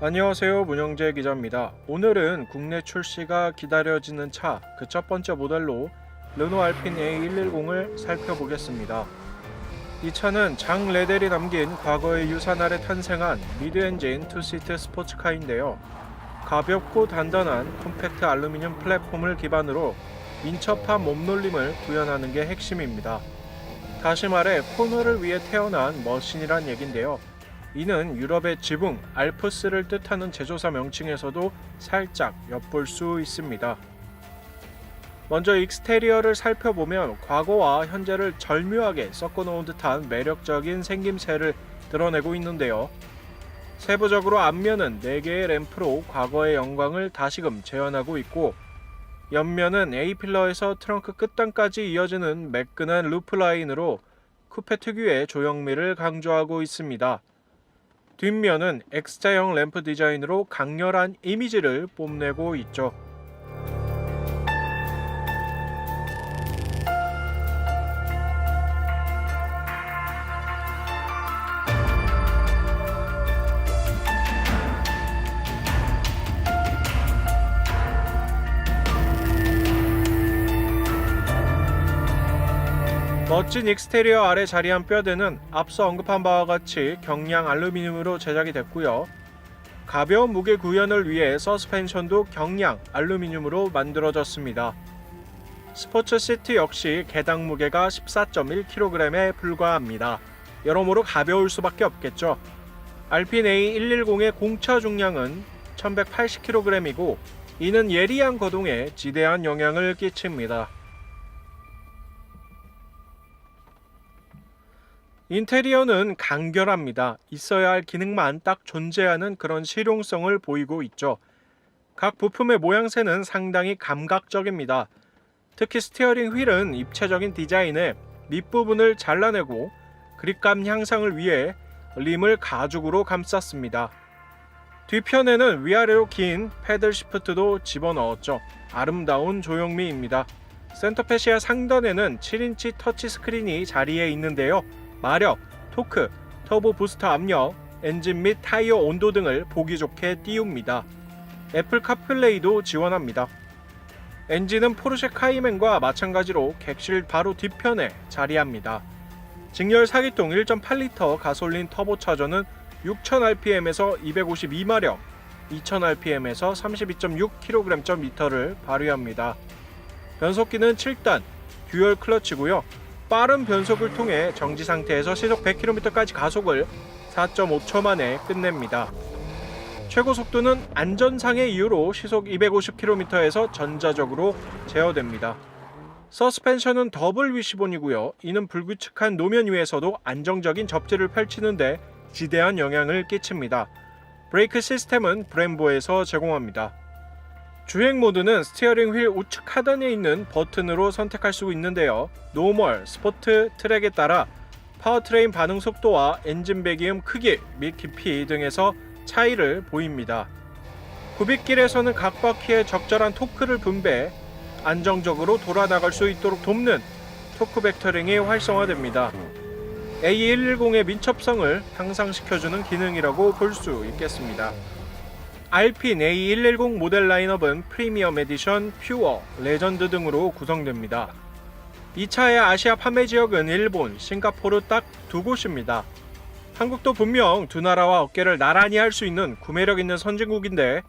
안녕하세요 문영재 기자입니다. 오늘은 국내 출시가 기다려지는 차 그 첫 번째 모델로 르노 알핀 A110을 살펴보겠습니다. 이 차는 장 레델이 남긴 과거의 유산 아래 탄생한 미드 엔진 투시트 스포츠카인데요. 가볍고 단단한 컴팩트 알루미늄 플랫폼을 기반으로 민첩한 몸놀림을 구현하는 게 핵심입니다. 다시 말해 코너를 위해 태어난 머신이란 얘긴데요. 이는 유럽의 지붕 알프스를 뜻하는 제조사 명칭에서도 살짝 엿볼 수 있습니다. 먼저 익스테리어를 살펴보면 과거와 현재를 절묘하게 섞어 놓은 듯한 매력적인 생김새를 드러내고 있는데요. 세부적으로 앞면은 4개의 램프로 과거의 영광을 다시금 재현하고 있고 옆면은 A필러에서 트렁크 끝단까지 이어지는 매끈한 루프 라인으로 쿠페 특유의 조형미를 강조하고 있습니다. 뒷면은 X자형 램프 디자인으로 강렬한 이미지를 뽐내고 있죠. 멋진 익스테리어 아래 자리한 뼈대는 앞서 언급한 바와 같이 경량 알루미늄으로 제작이 됐고요. 가벼운 무게 구현을 위해 서스펜션도 경량 알루미늄으로 만들어졌습니다. 스포츠 시트 역시 개당 무게가 14.1kg에 불과합니다. 여러모로 가벼울 수밖에 없겠죠. 알핀 A110의 공차 중량은 1180kg이고 이는 예리한 거동에 지대한 영향을 끼칩니다. 인테리어는 간결합니다. 있어야 할 기능만 딱 존재하는 그런 실용성을 보이고 있죠. 각 부품의 모양새는 상당히 감각적입니다. 특히 스티어링 휠은 입체적인 디자인에 밑부분을 잘라내고 그립감 향상을 위해 림을 가죽으로 감쌌습니다. 뒤편에는 위아래로 긴 패들 시프트도 집어넣었죠. 아름다운 조형미입니다. 센터페시아 상단에는 7인치 터치 스크린이 자리에 있는데요. 마력, 토크, 터보 부스터 압력, 엔진 및 타이어 온도 등을 보기 좋게 띄웁니다. 애플 카플레이도 지원합니다. 엔진은 포르쉐 카이맨과 마찬가지로 객실 바로 뒤편에 자리합니다. 직렬 4기통 1.8리터 가솔린 터보차저는 6000rpm에서 252마력, 2000rpm에서 32.6kgm/L를 발휘합니다. 변속기는 7단, 듀얼 클러치고요. 빠른 변속을 통해 정지 상태에서 시속 100km까지 가속을 4.5초 만에 끝냅니다. 최고 속도는 안전상의 이유로 시속 250km에서 전자적으로 제어됩니다. 서스펜션은 더블 위시본이고요. 이는 불규칙한 노면 위에서도 안정적인 접지를 펼치는데 지대한 영향을 끼칩니다. 브레이크 시스템은 브em보에서 제공합니다. 주행 모드는 스티어링 휠 우측 하단에 있는 버튼으로 선택할 수 있는데요. 노멀, 스포트, 트랙에 따라 파워트레인 반응 속도와 엔진 배기음 크기 및 깊이 등에서 차이를 보입니다. 구빗길에서는 각 바퀴에 적절한 토크를 분배, 안정적으로 돌아나갈 수 있도록 돕는 토크 벡터링이 활성화됩니다. A110의 민첩성을 향상시켜주는 기능이라고 볼 수 있겠습니다. 알핀 A110 모델 라인업은 프리미엄 에디션, 퓨어, 레전드 등으로 구성됩니다. 이 차의 아시아 판매 지역은 일본, 싱가포르 딱 두 곳입니다. 한국도 분명 두 나라와 어깨를 나란히 할 수 있는 구매력 있는 선진국인데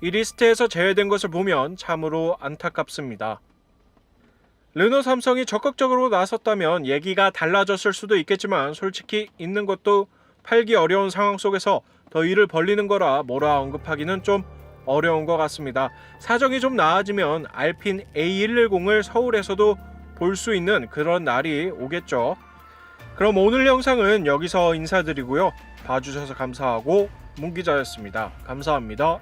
이 리스트에서 제외된 것을 보면 참으로 안타깝습니다. 르노 삼성이 적극적으로 나섰다면 얘기가 달라졌을 수도 있겠지만 솔직히 있는 것도 팔기 어려운 상황 속에서 더 일을 벌리는 거라 뭐라 언급하기는 좀 어려운 것 같습니다. 사정이 좀 나아지면 알핀 A110을 서울에서도 볼 수 있는 그런 날이 오겠죠. 그럼 오늘 영상은 여기서 인사드리고요. 봐주셔서 감사하고 문기자였습니다. 감사합니다.